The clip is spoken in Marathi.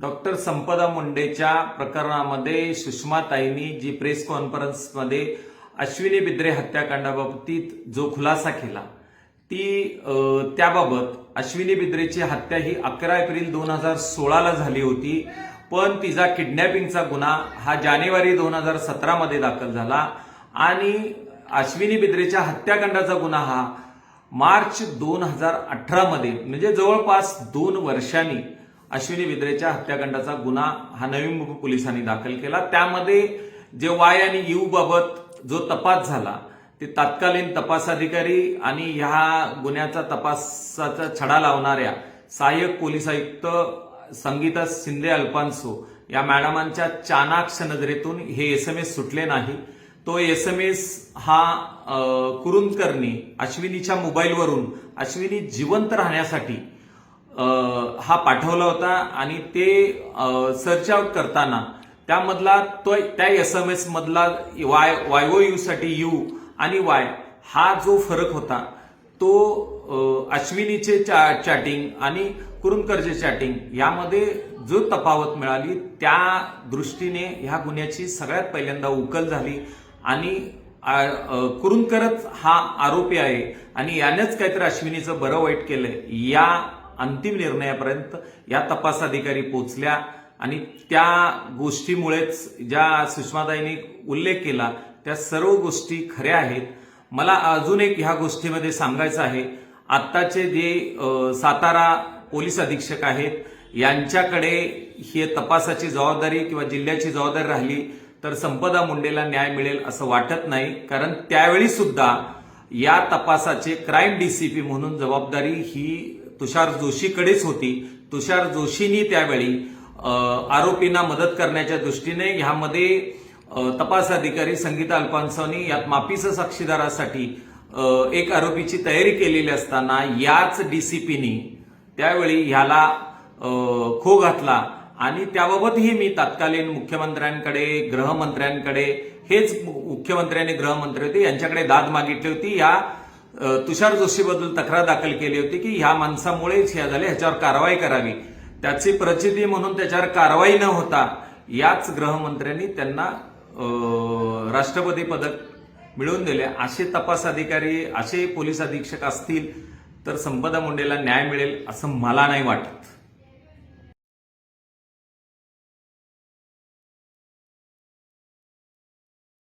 डॉक्टर संपदा मुंडेच्या प्रकरणामध्ये सुषमाताईंनी जी प्रेस कॉन्फरन्समध्ये अश्विनी बिद्रे हत्याकांडाबाबतीत जो खुलासा केला ती त्याबाबत अश्विनी बिद्रेची हत्या ही अकरा एप्रिल दोन हजार सोळाला झाली होती पण तिचा किडनॅपिंगचा गुन्हा हा जानेवारी दोन हजार सतरामध्ये दाखल झाला आणि अश्विनी बिद्रेच्या हत्याकांडाचा गुन्हा हा मार्च दोन हजार अठरामध्ये म्हणजे जवळपास दोन वर्षांनी अश्विनी विद्रेच्या हत्याकांडाचा गुन्हा हा नवी मुंबई पोलिसांनी दाखल केला. त्यामध्ये जे वाय आणि यू बाबत जो तपास झाला ते तत्कालीन तपास अधिकारी आणि ह्या गुन्ह्याचा तपासाचा छडा लावणाऱ्या सहाय्यक पोलीस आयुक्त संगीता शिंदे अल्पांसो या मॅडमांच्या चाणाक्ष नजरेतून हे एस एम एस सुटले नाही. तो एस एम एस हा अ, कुरुंदकरनी अश्विनीच्या मोबाईलवरून अश्विनी जिवंत राहण्यासाठी हा पाठवला होता आणि ते सर्च आउट करताना त्यामधला तो त्या एस एम एस मधला वाय वायओ यू साठी यू आणि वाय हा जो फरक होता तो अश्विनीचे चा- चॅटिंग आणि कुरुंदकरचे चॅटिंग यामध्ये जो तफावत मिळाली त्या दृष्टीने ह्या गुन्ह्याची सगळ्यात पहिल्यांदा उकल झाली आणि आ- कुरुंदकरच हा आरोपी आहे आणि यानेच काहीतरी अश्विनीचं बरं वाईट केलंय. या अंतिम निर्णयापर्यंत या तपास अधिकारी पोचल्या आणि त्या गोष्टीमुळेच ज्या सुषमाताईंनी उल्लेख केला त्या सर्व गोष्टी खऱ्या आहेत. मला अजून एक ह्या गोष्टीमध्ये सांगायचं आहे. आत्ताचे जे सातारा पोलीस अधीक्षक आहेत यांच्याकडे ही तपासाची जबाबदारी किंवा जिल्ह्याची जबाबदारी राहिली तर संपदा मुंडेला न्याय मिळेल असं वाटत नाही. कारण त्यावेळी सुद्धा या तपासाचे क्राईम डीसीपी म्हणून जबाबदारी ही तुषार जोशीकडेच होती. तुषार जोशींनी त्यावेळी आरोपींना मदत करण्याच्या दृष्टीने ह्यामध्ये तपास अधिकारी संगीता अल्फान्सोनी यात मापीस साक्षीदारासाठी एक आरोपीची तयारी केलेली असताना याच डीसीपीनी त्यावेळी ह्याला खो घातला आणि त्याबाबतही मी तत्कालीन मुख्यमंत्र्यांकडे गृहमंत्र्यांकडे हेच मुख्यमंत्र्यांनी गृहमंत्री होते यांच्याकडे दाद मागितली होती. या तुषार जोशीबद्दल तक्रार दाखल केली होती की ह्या माणसामुळेच ह्या झाले ह्याच्यावर कारवाई करावी. त्याची प्रचिती म्हणून त्याच्यावर कारवाई न होता याच गृहमंत्र्यांनी त्यांना राष्ट्रपती पदक मिळवून दिले. असे तपास अधिकारी असे पोलीस अधीक्षक असतील तर संपदा मुंडेला न्याय मिळेल असं मला नाही वाटत.